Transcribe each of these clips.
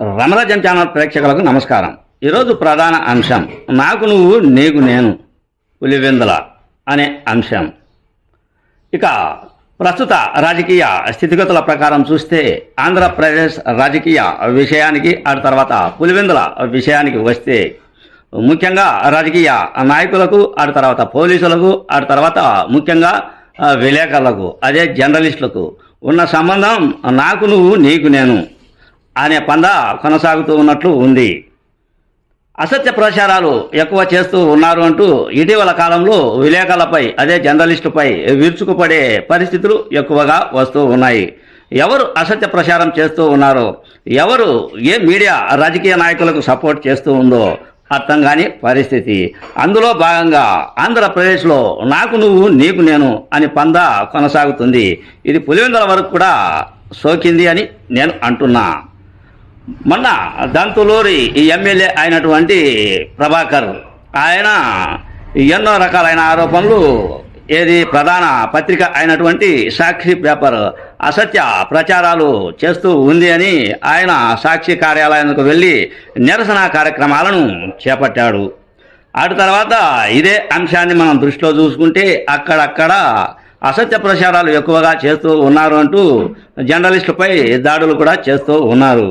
రమరాజన్ channel ప్రేక్షకులకు నమస్కారం. ఈరోజు ప్రధాన అంశం నాకు నువ్వు నీకు నేను పులివెందుల అనే అంశం. ఇక ప్రస్తుత రాజకీయ స్థితిగతుల ప్రకారం చూస్తే ఆంధ్రప్రదేశ్ రాజకీయ విషయానికి ఆ తర్వాత పులివెందుల విషయానికి వస్తే ముఖ్యంగా రాజకీయ నాయకులకు ఆ తర్వాత పోలీసులకు ఆ తర్వాత ముఖ్యంగా విలేకరులకు అదే జర్నలిస్టులకు ఉన్న సంబంధం నాకు నువ్వు నీకు నేను. అనే పంద కొనసాగుతూ ఉన్నట్లు ఉంది. అసత్య ప్రచారాలు ఎక్కువ చేస్తూ ఉన్నారు అంటూ ఇటీవల కాలంలో విలేకరులపై అదే జర్నలిస్టుపై విరుచుకుపడే పరిస్థితులు ఎక్కువగా వస్తూ ఉన్నాయి. ఎవరు అసత్య ప్రచారం చేస్తూ ఉన్నారో ఎవరు ఏ మీడియా రాజకీయ నాయకులకు సపోర్ట్ చేస్తూ ఉందో అర్థం కాని పరిస్థితి. అందులో భాగంగా ఆంధ్రప్రదేశ్లో నాకు నువ్వు నీకు నేను అని పంద కొనసాగుతుంది. ఇది పులివెందుల వరకు కూడా సోకింది అని నేను అంటున్నా. మొన్న దంతులూరి ఈ ఎమ్మెల్యే అయినటువంటి ప్రభాకర్ ఆయన ఎన్నో రకాలైన ఆరోపణలు ఏది ప్రధాన పత్రిక అయినటువంటి సాక్షి పేపర్ అసత్య ప్రచారాలు చేస్తూ ఉంది అని ఆయన సాక్షి కార్యాలయానికి వెళ్ళి నిరసన కార్యక్రమాలను చేపట్టాడు. అటు తర్వాత ఇదే అంశాన్ని మనం దృష్టిలో చూసుకుంటే అక్కడక్కడ అసత్య ప్రచారాలు ఎక్కువగా చేస్తూ ఉన్నారు అంటూ జర్నలిస్టులపై దాడులు కూడా చేస్తూ ఉన్నారు.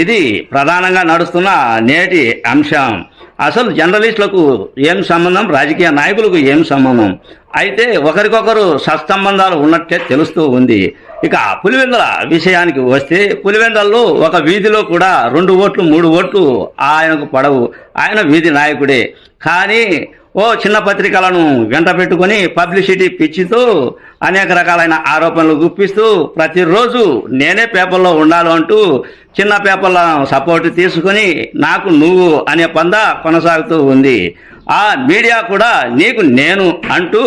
ఇది ప్రధానంగా నడుస్తున్న నేటి అంశం. అసలు జర్నలిస్టులకు ఏం సంబంధం? రాజకీయ నాయకులకు ఏం సంబంధం? అయితే ఒకరికొకరు సత్సంబంధాలు ఉన్నట్టే తెలుస్తూ ఉంది. ఇక పులివెందుల విషయానికి వస్తే పులివెందల్లో ఒక వీధిలో కూడా రెండు ఓట్లు మూడు ఓట్లు ఆయనకు పడవు. ఆయన వీధి నాయకుడే. కానీ ఓ చిన్న పత్రికలను వెంట పెట్టుకొని పబ్లిసిటీ పిచ్చితో అనేక రకాలైన ఆరోపణలు గుప్పిస్తూ ప్రతిరోజు నేనే పేపర్లో ఉండాలి అంటూ చిన్న పేపర్ల సపోర్ట్ తీసుకొని నాకు నువ్వు అనే పంద కొనసాగుతూ ఉంది. ఆ మీడియా కూడా నీకు నేను అంటూ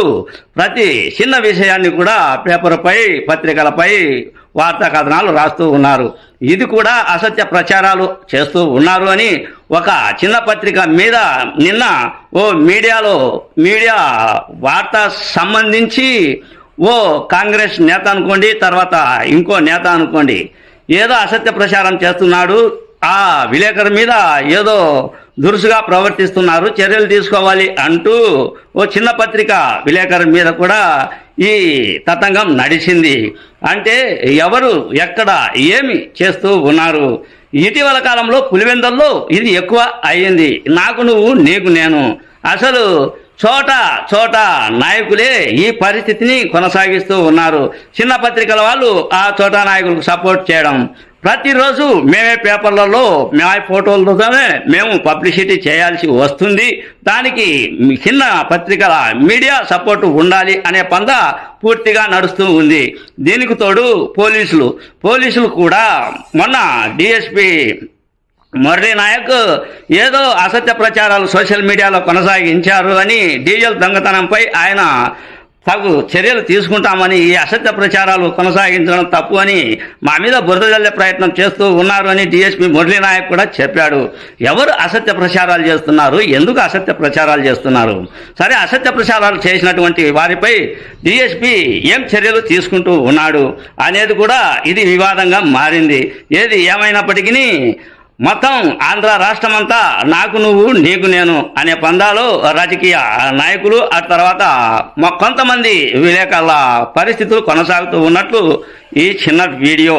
ప్రతి చిన్న విషయాన్ని కూడా పేపర్పై పత్రికలపై వార్తా కథనాలు రాస్తూ ఉన్నారు. ఇది కూడా అసత్య ప్రచారాలు చేస్తూ ఉన్నారు అని ఒక చిన్న పత్రిక మీద నిన్న ఓ మీడియాలో మీడియా వార్త సంబంధించి ఓ కాంగ్రెస్ నేత అనుకోండి తర్వాత ఇంకో నేత అనుకోండి ఏదో అసత్య ప్రచారం చేస్తున్నాడు ఆ విలేకరు మీద ఏదో దురుసుగా ప్రవర్తిస్తున్నారు చర్యలు తీసుకోవాలి అంటూ ఓ చిన్న పత్రిక విలేకరు మీద కూడా ఈ తతంగం నడిచింది. అంటే ఎవరు ఎక్కడ ఏమి చేస్తూ ఉన్నారు? ఇటీవల కాలంలో పులివెందల్లో ఇది ఎక్కువ అయ్యింది నాకు నువ్వు నీకు నేను. అసలు చోట చోట నాయకులే ఈ పరిస్థితిని కొనసాగిస్తూ ఉన్నారు. చిన్న పత్రికల వాళ్ళు ఆ చోట నాయకులకు సపోర్ట్ చేయడం. ప్రతిరోజు మేమే పేపర్లలో మా ఫోటోలతోనే మేము పబ్లిసిటీ చేయాల్సి వస్తుంది. దానికి చిన్న పత్రికల మీడియా సపోర్ట్ ఉండాలి అనే పంద పూర్తిగా నడుస్తూ ఉంది. దీనికి తోడు పోలీసులు. పోలీసులు కూడా మొన్న డిఎస్పి మురళీ నాయక్ ఏదో అసత్య ప్రచారాలు సోషల్ మీడియాలో కొనసాగించారు అని డీజిల్ దొంగతనంపై ఆయన తగు చర్యలు తీసుకుంటామని ఈ అసత్య ప్రచారాలు కొనసాగించడం తప్పు అని మా మీద బురద జల్లే ప్రయత్నం చేస్తూ ఉన్నారు అని డిఎస్పీ మురళీ నాయక్ కూడా చెప్పాడు. ఎవరు అసత్య ప్రచారాలు చేస్తున్నారు? ఎందుకు అసత్య ప్రచారాలు చేస్తున్నారు? సరే అసత్య ప్రచారాలు చేసినటువంటి వారిపై డిఎస్పీ ఏం చర్యలు తీసుకుంటూ ఉన్నాడు అనేది కూడా ఇది వివాదంగా మారింది. ఏది ఏమైనప్పటికీ మొత్తం ఆంధ్ర రాష్ట్రమంతా నాకు నువ్వు నీకు నేను అనే పందాలు రాజకీయ నాయకులు ఆ తర్వాత కొంతమంది విలేకరుల పరిస్థితులు కొనసాగుతూ ఉన్నట్లు ఈ చిన్న వీడియో.